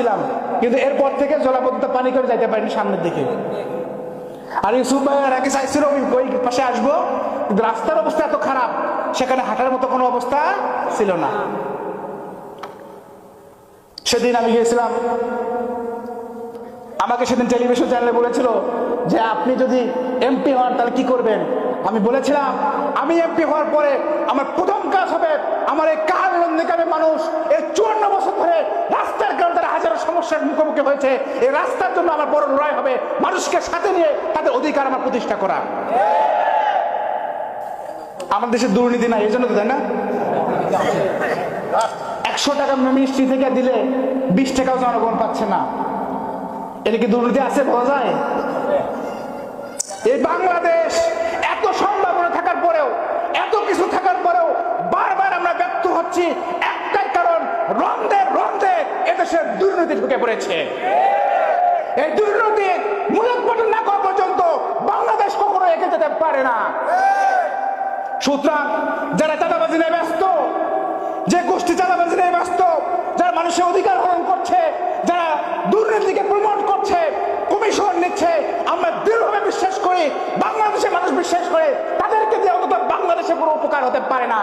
ছিলাম। কিন্তু এরপর থেকে জলাবদ্ধতা পানি করে যাইতে পারিনি সামনের দিকে। আর ইউসুফ ভাই আগে চাইছিল, ওই ওই পাশে আসব? কিন্তু রাস্তার অবস্থা এত খারাপ, সেখানে হাঁটার মতো কোনো অবস্থা ছিল না। সেদিন আমি গিয়েছিলাম, আমাকে সেদিন টেলিভিশন চ্যানেলে বলেছিল যে, আপনি যদি এমপি হন, তাহলে কি করবেন? আমি বলেছিলাম, আমি এমপি হওয়ার পরে আমার প্রথম কাজ হবে, আমার এই কাল নিকামে মানুষ, এই চুয়ান্ন বছর ধরে হাজারো সমস্যার মুখোমুখি হয়েছে এই রাস্তার জন্য আমার বড় লড়াই হবে। মানুষকে সাথে নিয়ে তাদের অধিকার আমার প্রতিষ্ঠা করা। আমাদের দেশে দুর্নীতি নাই, এই জন্য তো, তাই না? একশো টাকা মিষ্টি থেকে দিলে বিশ টাকাও জনগণ পাচ্ছে না। এটা কি দুর্নীতি আছে বলা যায়? এই বাংলাদেশ এত সম্ভাবনা থাকার পরেও, এত কিছু থাকার পরেও বারবার আমরা ব্যর্থ হচ্ছি। একটাই কারণ রন্ধে এদেশের দুর্নীতি ঢুকে পড়েছে। এই দুর্নীতি মূলোৎপাটন না করা পর্যন্ত বাংলাদেশ কখনো এগিয়ে যেতে পারে না। সুতরাং যারা চাঁদাবাজি নিয়ে ব্যস্ত, যে গোষ্ঠী চাঁদাবাজি নিয়ে ব্যস্ত, যারা মানুষের অধিকার হরণ করছে, যারা দুর্নীতিকে প্রমোট করছে কমিশন নিচ্ছে, আমরা দৃঢ়ভাবে বিশ্বাস করি বাংলাদেশের মানুষ বিশ্বাস করে, তাদেরকে দিয়ে অন্তত বাংলাদেশে কোনো উপকার হতে পারে না।